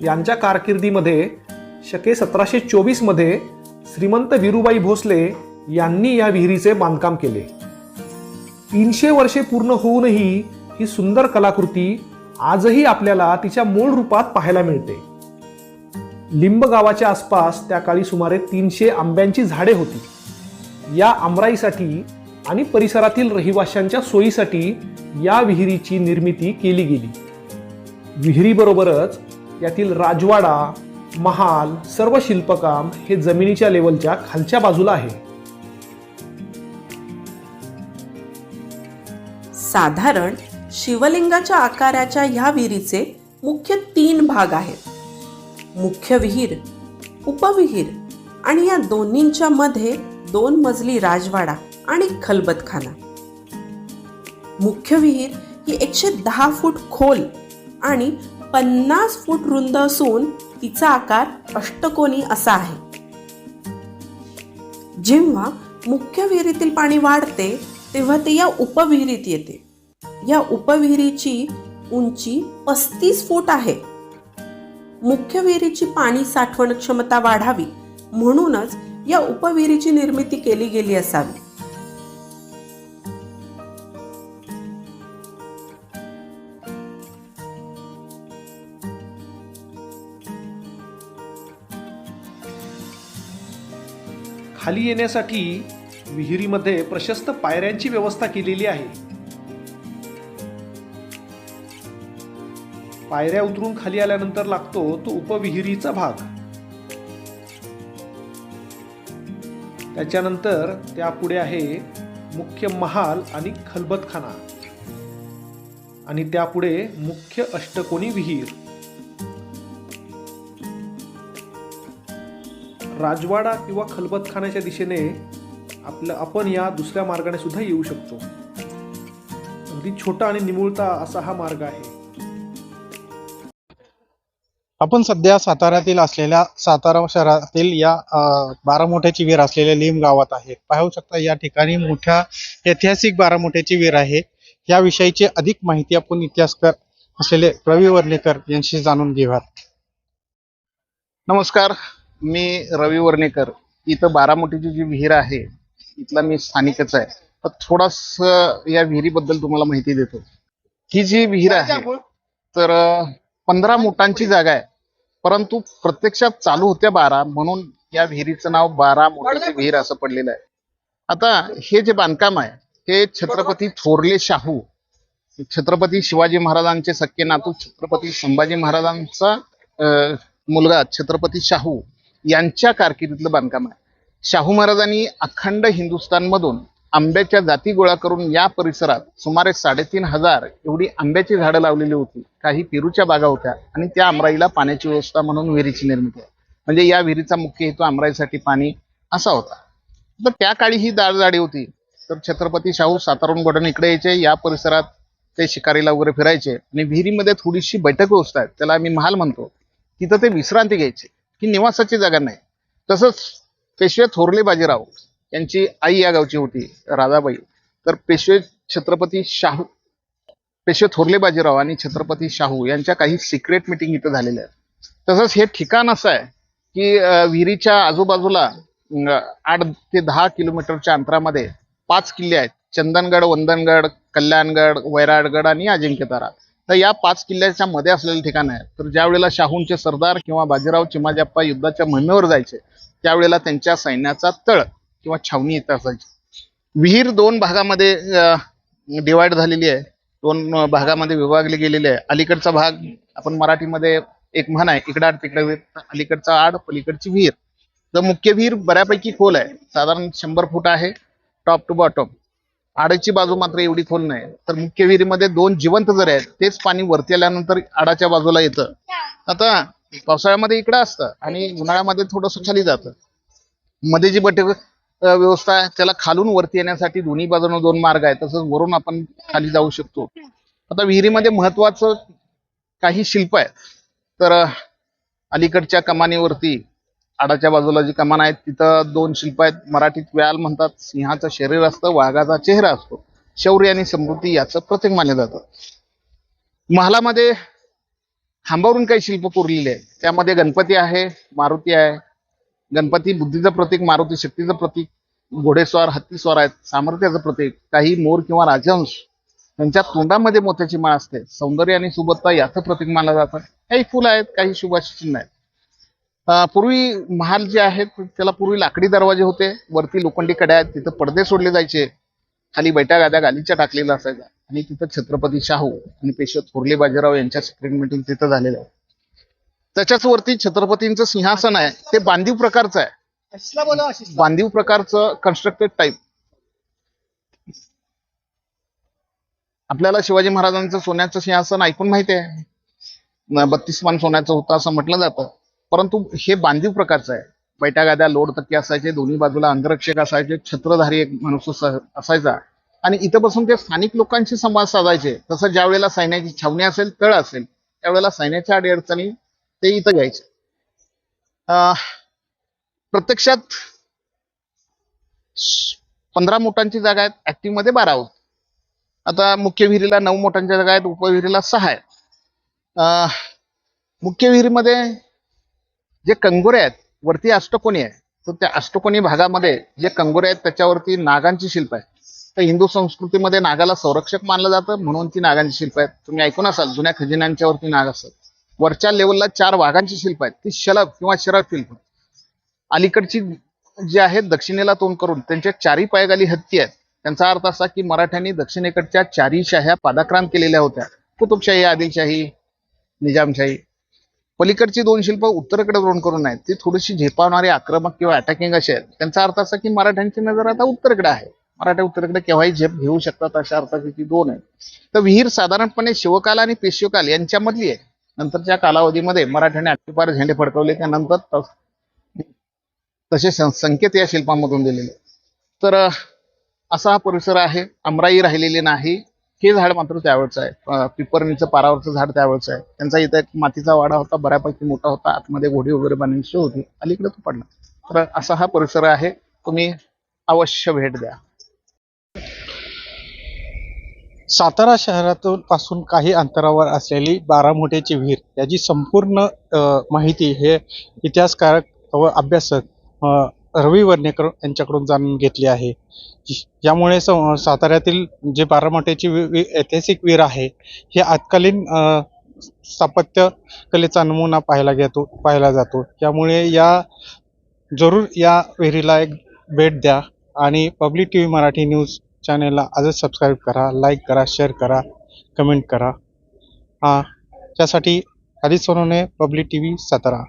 यांच्या कारकिर्दीमध्ये शके सतराशे चोवीसमध्ये श्रीमंत विरुबाई भोसले यांनी या विहिरीचे बांधकाम केले. तीनशे वर्षे पूर्ण होऊनही ही सुंदर कलाकृती आजही आपल्याला तिच्या मूळ रूपात पाहायला मिळते. लिंब गावाच्या आसपास त्या काळी सुमारे तीनशे आंब्यांची झाडे होती. या आमराईसाठी आणि परिसरातील रहिवाशांच्या सोयीसाठी या विहिरीची निर्मिती केली गेली. विहिरीबरोबरच यातील राजवाडा महाल सर्व शिल्पकाम हे जमिनीच्या लेवलच्या खालच्या बाजूला आहे. साधारण शिवलिंगाच्या आकाराच्या ह्या विहिरीचे मुख्य तीन भाग आहेत. मुख्य विहीर उपविहीर आणि या दोन्हींच्या मध्ये दोन मजली राजवाडा आणि खलबतखाना. मुख्य विहीर ही एकशे दहा फूट खोल आणि पन्नास फूट रुंद असून तिचा आकार अष्टकोनी असा आहे. जेव्हा मुख्य विहिरीतील पाणी वाढते तेव्हा ते या उपविहिरीत येते. या उपविहिरीची उंची पस्तीस फूट आहे. मुख्य विहिरीची पाणी साठवण क्षमता वाढावी म्हणूनच या उपविहिरीची निर्मिती केली गेली असावी. खाली येण्यासाठी विहिरीमध्ये प्रशस्त पायऱ्यांची व्यवस्था केलेली आहे. पायऱ्या उतरून खाली आल्यानंतर लागतो तो उपविहिरीचा भाग. त्याच्यानंतर त्यापुढे आहे मुख्य महाल आणि खलबतखाना. आणि त्यापुढे मुख्य अष्टकोनी विहीर. राजवाडा किंवा खलबतखान्याच्या दिशेने आपलं आपण या दुसऱ्या मार्गाने सुद्धा येऊ शकतो. अगदी छोटा आणि निमुळता असा हा मार्ग आहे. आपण सध्या साताऱ्यातील असलेल्या सातारा शहरातील या बारामोठ्याची वीर विहीर असलेल्या लिम गावात आहे. पाहू शकता या ठिकाणी मोठ्या ऐतिहासिक बारामोठ्याची विहीर आहे. याविषयीची अधिक माहिती आपण इतिहासकार असलेले रवी वर्णेकर यांशी जाणून घेऊयात. नमस्कार. मी रवी वर्णेकर इथं बारामतीची जी विहीर आहे इथला मी स्थानिकच आहे. तर थोडस या विहिरीबद्दल तुम्हाला माहिती देतो. ही जी विहीर आहे तर पंधरा मोटांची जागा आहे. परंतु प्रत्यक्षात चालू होत्या बारा म्हणून या विहिरीचं नाव बारा मोटाची विहीर असं पडलेलं आहे. आता हे जे बांधकाम आहे हे छत्रपती थोरले शाहू छत्रपती शिवाजी महाराजांचे सख्खे नातू छत्रपती संभाजी महाराजांचा मुलगा छत्रपती शाहू यांच्या कारकिर्दीतलं बांधकाम आहे. शाहू महाराजांनी अखंड हिंदुस्थानमधून आंब्याच्या जाती गोळा करून या परिसरात सुमारे साडेतीन हजार एवढी आंब्याची झाडं लावलेली होती. काही पेरूच्या बागा होत्या आणि त्या आमराईला पाण्याची व्यवस्था म्हणून विहिरीची निर्मिती आहे. म्हणजे या विहिरीचा मुख्य हेतू आमराईसाठी पाणी असा होता. तर त्या काळी ही दाळजाडी होती. तर छत्रपती शाहू सातारून गडन इकडे यायचे या परिसरात ते शिकारीला वगैरे फिरायचे आणि विहिरीमध्ये थोडीशी बैठक व्यवस्था आहे. त्याला आम्ही महाल म्हणतो. तिथं ते विश्रांती घ्यायचे. ही निवासाची जागा नाही. तसंच पेशवे थोरले बाजीराव यांची आई या गावची होती राधाबाई. तर पेशवे छत्रपती शाहू पेशवे थोरले बाजीराव आणि छत्रपती शाहू यांच्या काही सिक्रेट मिटिंग इथं झालेल्या आहेत. तसंच हे ठिकाण असं आहे की विहिरीच्या आजूबाजूला आठ ते दहा किलोमीटरच्या अंतरामध्ये पाच किल्ले आहेत. चंदनगड वंदनगड कल्याणगड वैराटगड आणि अजिंक्यतारा. तर या पाच किल्ल्याच्या मध्ये असलेलं ठिकाण आहे. तर ज्या वेळेला शाहूंचे सरदार किंवा बाजीराव चिमाजाप्पा युद्धाच्या मोहिमेवर जायचे त्यावेळेला त्यांच्या सैन्याचा तळ किंवा छावणी इथं असायची. विहीर दोन भागामध्ये डिवाइड झालेली आहे. दोन भागामध्ये विभागली गेलेली आहे. अलीकडचा भाग आपण मराठीमध्ये एक म्हण आहे इकडं आड तिकडे विहीर अलीकडचा आड पलीकडची विहीर. तर मुख्य विहीर बऱ्यापैकी खोल आहे. साधारण शंभर फूट आहे टॉप टू बॉटम आडाची बाजू मात्र एवढी खोल नाही. तर मुख्य विहिरीमध्ये दोन जिवंत जर आहेत तेच पाणी वरती आल्यानंतर आडाच्या बाजूला येतं. आता पावसाळ्यामध्ये इकडं असतं आणि उन्हाळ्यामध्ये थोडंसं खाली जातं. मध्ये जी बटे व्यवस्था आहे त्याला खालून वरती येण्यासाठी दोन्ही बाजूने दोन मार्ग आहेत तसंच वरून आपण खाली जाऊ शकतो. आता विहिरीमध्ये महत्वाचं काही शिल्प आहेत. तर अलीकडच्या कमानीवरती आडाच्या बाजूला जी कमान आहेत तिथं दोन शिल्प आहेत. मराठीत व्याल म्हणतात सिंहाचं शरीर असतं वाघाचा चेहरा असतो. शौर्य आणि समृद्धी याचं प्रतीक मानलं जातं. महालामध्ये खांबावरून काही शिल्प कोरलेली आहेत. त्यामध्ये गणपती आहे मारुती आहे. गणपती बुद्धीचं प्रतीक मारुती शक्तीचं प्रतीक घोडेस्वार हत्तीस्वार आहेत सामर्थ्याचं प्रतीक. काही मोर किंवा राजहंस त्यांच्या तोंडामध्ये मोत्याची माळ असते. सौंदर्य आणि सुबत्ता याचं प्रतीक मानलं जातं. काही फुलं आहेत काही शुभाची चिन्ह आहेत. पूर्वी महाल जे आहेत त्याला पूर्वी लाकडी दरवाजे होते. वरती लोखंडी कड्या आहेत. तिथं पडदे सोडले जायचे. खाली बैठा गाद्या गालीच्या टाकलेला असायचा. आणि तिथं छत्रपती शाहू आणि पेशवे थोरले बाजीराव यांच्या सिक्रेट मीटिंग तिथं झालेलं आहे. त्याच्याच वरती छत्रपतींचं सिंहासन आहे. ते बांधीव प्रकारचं आहे. बांधीव प्रकारचं कन्स्ट्रक्टेड टाईप आपल्याला शिवाजी महाराजांचं सोन्याचं सिंहासन ऐकून माहिती आहे. बत्तीस मान सोन्याचं होतं असं म्हटलं जातं. परंतु हे बांधीव प्रकारचं आहे. बैठ्या गाद्या लोड तक्के असायचे दोन्ही बाजूला अंगरक्षक असायचे छत्रधारी एक माणूस असायचा. आणि इथं बसून ते स्थानिक लोकांशी संवाद साधायचे. तसं ज्या वेळेला सैन्याची छावणी असेल तळ असेल त्यावेळेला सैन्याच्या अडीअडचणी ते इथं घ्यायचे. अं, प्रत्यक्षात पंधरा मोटांची जागा आहेत ऍक्टिव्हमध्ये बारा होत. आता मुख्य विहिरीला नऊ मोटांच्या जागा आहेत उपविहिरीला सहा आहेत. मुख्य विहिरीमध्ये जे कंगोरे आहेत वरती अष्टकोनी आहे. तर त्या अष्टकोनी भागामध्ये जे कंगोरे आहेत त्याच्यावरती नागांची शिल्प आहे तर हिंदू संस्कृतीमध्ये नागाला संरक्षक मानलं जातं म्हणून ती नागांची शिल्प आहेत. तुम्ही ऐकून असाल जुन्या खजिन्यांच्या वरती नाग असतात. वरच्या लेवलला चार वाघांची शिल्प आहेत. ती शलभ किंवा शरद शिल्प अलीकडची जी आहेत दक्षिणेला तोंड करून त्यांच्या चारी पायगाली हत्ती आहेत. त्यांचा अर्थ असा की मराठ्यांनी दक्षिणेकडच्या चारी शाह्या पादाक्रांत केलेल्या होत्या. कुतुबशाही आदिलशाही निजामशाही. पलीकडची दोन शिल्प उत्तरेकडे वळून करून आहेत ती थोडीशी झेपावणारी आक्रमक किंवा अटॅकिंग अशी आहेत. त्यांचा अर्थ असा की मराठ्यांची नजर आता उत्तरेकडे आहे. मराठा उत्तरेकडे केव्हाही झेप घेऊ शकतात अशा अर्थाची ती दोन आहेत. तर विहीर साधारणपणे शिवकाल आणि पेशवकाल यांच्यामधली आहे. नंतरच्या कालावधीमध्ये मराठ्यांनी अट्टीपार झेंडे फडकवले त्यानंतर तसे सं- संकेत या शिल्पांमधून दिलेले तर असा हा परिसर आहे. अमराई राहिलेली नाही. हे झाड मात्र त्यावेळचं आहे. पिपरणीचं पारावरचं झाड त्यावेळचं आहे. त्यांचा इथं एक मातीचा वाडा होता बऱ्यापैकी मोठा होता. आतमध्ये घोडी वगैरे बांधण्याची होती. अलीकडे तो पडला. तर असा हा परिसर आहे. तुम्ही अवश्य भेट द्या. सातारा शहरातून पासून काही अंतरावर असलेली बारामोठ्याची विहीर याची संपूर्ण माहिती हे इतिहासकारक व अभ्यासक रवी वर्णेकर यांच्याकडून जाणून घेतली आहे. यामुळे स- साताऱ्यातील जे बारामोटेची वि- वि- ऐतिहासिक विहीर आहे हे आजकालीन स्थापत्य कलेचा नमुना पाहायला घेतो पाहायला जातो. त्यामुळे या जरूर या विहिरीला एक भेट द्या आणि public T V Marathi news चॅनेलला आजच सबस्क्राईब करा लाईक करा शेअर करा कमेंट करा. हां त्यासाठी आधीच Sonawane public T V Satara.